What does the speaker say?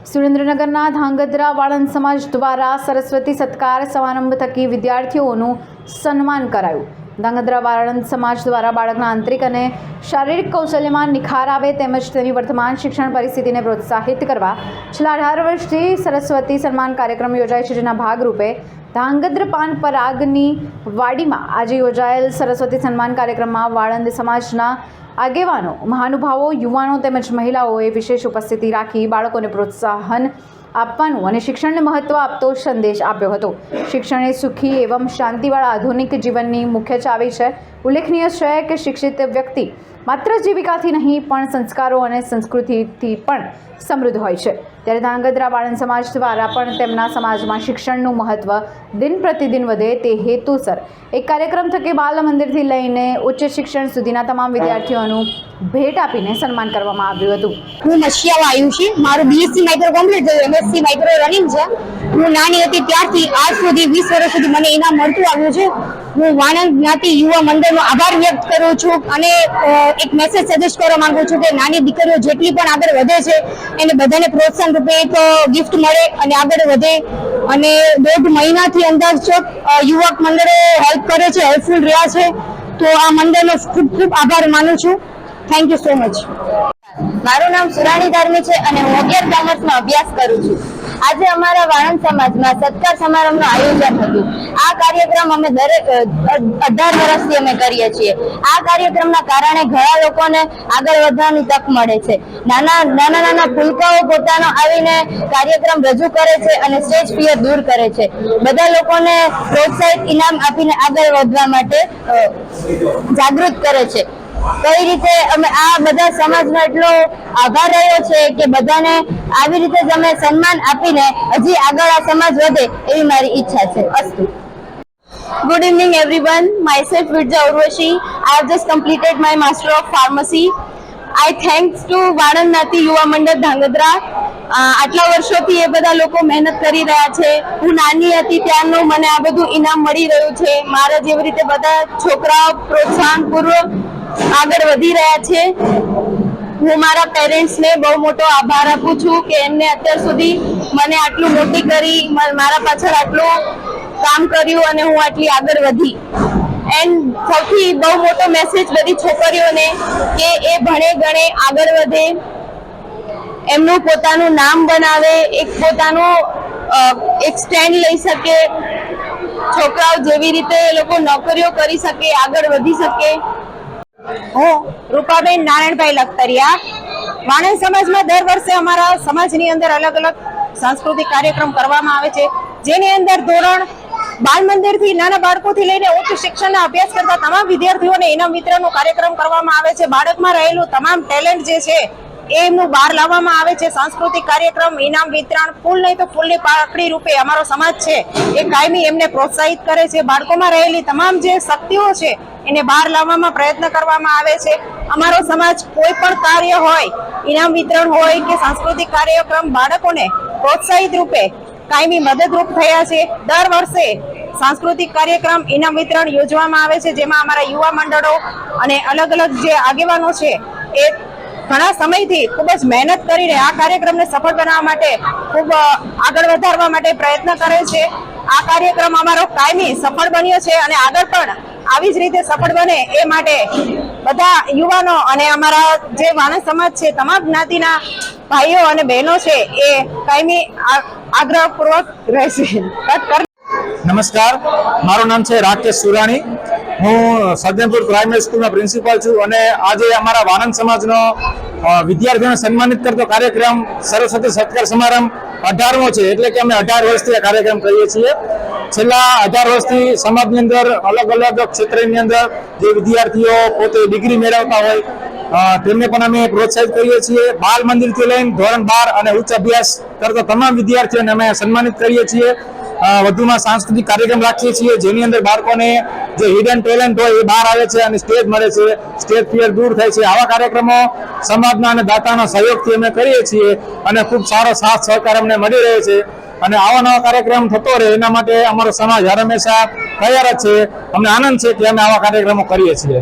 સુરેન્દ્રનગરના ધાંગધ્રા વાળંદ સમાજ દ્વારા સરસ્વતી સત્કાર સમારંભ થકી વિદ્યાર્થીઓનું સન્માન કરાયું. ધાંગધ્રા વાળંદ સમાજ દ્વારા બાળકના આંતરિક અને શારીરિક કૌશલ્યમાં નિખાર આવે તેમજ તેની વર્તમાન શિક્ષણ પરિસ્થિતિને પ્રોત્સાહિત કરવા. છેલ્લા અઢાર વર્ષથી સરસ્વતી સન્માન કાર્યક્રમ યોજાય છે, જેના ભાગરૂપે ધાંગધ્ર પાન પરાગની વાડીમાં આજે યોજાયેલ સરસ્વતી સન્માન કાર્યક્રમમાં વાળંદ સમાજના આગેવાનો, મહાનુભાવો, યુવાનો તેમજ મહિલાઓએ વિશેષ ઉપસ્થિતિ રાખી બાળકોને પ્રોત્સાહન આપવાનું અને શિક્ષણને મહત્ત્વ આપતો સંદેશ આપ્યો હતો. શિક્ષણ એ સુખી એવમ શાંતિવાળા આધુનિક જીવનની મુખ્ય ચાવી છે. ઉલ્લેખનીય છે કે શિક્ષિત વ્યક્તિ માત્ર જીવિકાથી નહીં, પણ સંસ્કારો અને સંસ્કૃતિથી પણ સમૃદ્ધ હોય છે. ત્યારે ધાંગધ્રા બાળન સમાજ દ્વારા પણ તેમના સમાજમાં શિક્ષણનું મહત્ત્વ દિન પ્રતિદિન વધે તે હેતુસર. એક કાર્યક્રમ થકી બાલ મંદિરથી લઈને ઉચ્ચ શિક્ષણ સુધીના તમામ વિદ્યાર્થીઓનું ભેટ આપીને સન્માન કરવામાં આવ્યું હતું. હું નશિયાવા આવ્યું છે. મારું બીએસસી માઇક્રો કોમ્પ્લીટ થયું. એમએસસી માઇક્રો રનિંગ છે. હું નાની હતી ત્યારથી આજ સુધી વીસ વર્ષ સુધી મને ઇનામ મળતું આવ્યું છે. હું વાણંદ જ્ઞાતિ યુવા મંડળનો આભાર વ્યક્ત કરું છું અને એક મેસેજ સજેસ્ટ કરવા માંગુ છું કે નાની દીકરીઓ જેટલી પણ આગળ વધે છે, એને બધાને પ્રોત્સાહન રૂપે એક ગિફ્ટ મળે અને આગળ વધે. અને દોઢ મહિનાથી અંદાજ યુવક મંડળો હેલ્પ કરે છે હેલ્પફુલ રહ્યા છે. તો આ મંડળનો ખૂબ ખૂબ આભાર માનું છું. થેન્ક યુ સો મચ મારું નામ સુરાણી ધાર્મી છે અને હું અગિયાર કોમર્સમાં અભ્યાસ કરું છું. આજે અમારા વાણંદ સમાજમાં સત્કાર સમારંભનું આયોજન હતું. આ કાર્યક્રમ અમે દરેક અઢાર વર્ષથી અમે કરીએ છીએ. આ કાર્યક્રમના કારણે ઘણા લોકોને આગળ વધવાની તક મળે છે. નાના નાના નાના ફૂલકાઓ પોતાનો આવીને કાર્યક્રમ રજૂ કરે છે અને સ્ટેજ ફિયર દૂર કરે છે. બધા લોકોને પ્રોત્સાહિત ઇનામ આપીને આગળ વધવા માટે જાગૃત કરે છે. કઈ રીતે અમે આ બધા સમાજનો એટલો આભાર રહ્યો છે કે બધાને આવી રીતે અમે સન્માન આપીને હજી આગળ આ સમાજ વધે એવી મારી ઈચ્છા છે અસ્તુ Good evening, everyone. Myself, Virja Urvashi. I have just completed my Master of Pharmacy. I thanks to વાણંદ જ્ઞાતિ યુવા મંડળ ધાંગધ્રા આટલા વર્ષોથી એ બધા લોકો મહેનત કરી રહ્યા છે હું નાની હતી ત્યારનું મને આ બધું ઇનામ મળી રહ્યું છે મારા જેવી રીતે બધા છોકરાઓ પ્રોત્સાહન પૂર્વક આગળ વધી રહ્યા છે. હું મારા પેરેન્ટ્સને બહુ મોટો આભાર આપું છું કે એમને અત્યાર સુધી મને આટલું મોટી કરી મારા પાછળ આટલું કામ કર્યું અને હું આટલી આગળ વધી. એન્ડ સૌથી બહુ મોટો મેસેજ બધી છોકરીઓને કે એ ભણે ગણે આગળ વધે. એમનું પોતાનું નામ બનાવે, એક પોતાનું એક સ્ટેન્ડ લઈ શકે. છોકરાઓ જેવી રીતે એ લોકો નોકરીઓ કરી શકે, આગળ વધી શકે. હું રૂપાબેન નારાયણભાઈ લખતરિયા. વાણંદ સમાજમાં દર વર્ષે અમારા સમાજની અંદર અલગ અલગ સાંસ્કૃતિક કાર્યક્રમ કરવામાં આવે છે. જેની અંદર ધોરણ બાળ મંદિરથી નાના બાળકોથી લઈને ઉચ્ચ શિક્ષણના અભ્યાસ કરતા તમામ વિદ્યાર્થીઓને ઇનામ વિતરણનો કાર્યક્રમ કરવામાં આવે છે. બાળકમાં રહેલું તમામ ટેલેન્ટ જે છે એમનું બહાર લાવવામાં આવે છે. સાંસ્કૃતિક કાર્યક્રમ, ઇનામ વિતરણ, ફૂલ નહીં તો ફૂલની પાકડી રૂપે અમારો સમાજ છે. એ કાયમી એમને પ્રોત્સાહિત કરે છે. બાળકોમાં રહેલી તમામ જે શક્તિઓ છે, એને બહાર લાવવામાં પ્રયત્ન કરવામાં આવે છે. અમારો સમાજ કોઈ પણ કાર્ય હોય, ઇનામ વિતરણ હોય કે સાંસ્કૃતિક કાર્યક્રમ, બાળકોને પ્રોત્સાહિત રૂપે કાયમી મદદરૂપ થયા છે. દર વર્ષે સાંસ્કૃતિક કાર્યક્રમ, ઇનામ વિતરણ યોજવામાં આવે છે. જેમાં અમારા યુવા મંડળો અને અલગ અલગ જે આગેવાનો છે, એ ઘણા સમયથી ખૂબ જ મહેનત કરીને આ કાર્યક્રમને સફળ બનાવવા માટે ખૂબ આગળ વધારવા માટે પ્રયત્ન કરે છે. આ કાર્યક્રમ અમારો કાયમી સફળ બન્યો છે અને આગળ પણ આવી જ રીતે સફળ બને એ માટે બધા યુવાનો અને અમારા જે વાણસ સમાજ છે, તમામ જ્ઞાતિના ભાઈઓ અને બહેનો છે એ કાયમી આગ્રહપૂર્વક રહેશે. નમસ્કાર. મારું નામ છે રાકેશ સુરાણી. હું સજ્જનપુર પ્રાઇમરી સ્કૂલનો પ્રિન્સિપાલ છું અને આજે અમારા વાનંદ સમાજનો વિદ્યાર્થીઓને સન્માનિત કરતો કાર્યક્રમ સરસ્વતી સત્કાર સમારંભ અઢારમો છે. એટલે કે અમે અઢાર વર્ષથી આ કાર્યક્રમ કરીએ છીએ. છેલ્લા અઢાર વર્ષથી સમાજની અંદર અલગ અલગ ક્ષેત્રની અંદર જે વિદ્યાર્થીઓ પોતે ડિગ્રી મેળવતા હોય તેમને પણ અમે પ્રોત્સાહિત કરીએ છીએ. બાલ મંદિરથી લઈને ધોરણ બાર અને ઉચ્ચ અભ્યાસ કરતા તમામ વિદ્યાર્થીઓને અમે સન્માનિત કરીએ છીએ. વધુમાં સાંસ્કૃતિક કાર્યક્રમ રાખીએ છીએ, જેની અંદર બાળકોને જે હિડન ટેલેન્ટ હોય એ બહાર આવે છે અને સ્ટેજ મળે છે. સ્ટેજ ફિયર દૂર થાય છે. આવા કાર્યક્રમો સમાજના અને દાતાના સહયોગથી અમે કરીએ છીએ અને ખૂબ સારો સાથ સહકાર અમને મળી રહે છે. અને આવા નવા કાર્યક્રમ થતો રહે, એના માટે અમારો સમાજ હર હંમેશા તૈયાર જ છે. અમને આનંદ છે કે અમે આવા કાર્યક્રમો કરીએ છીએ.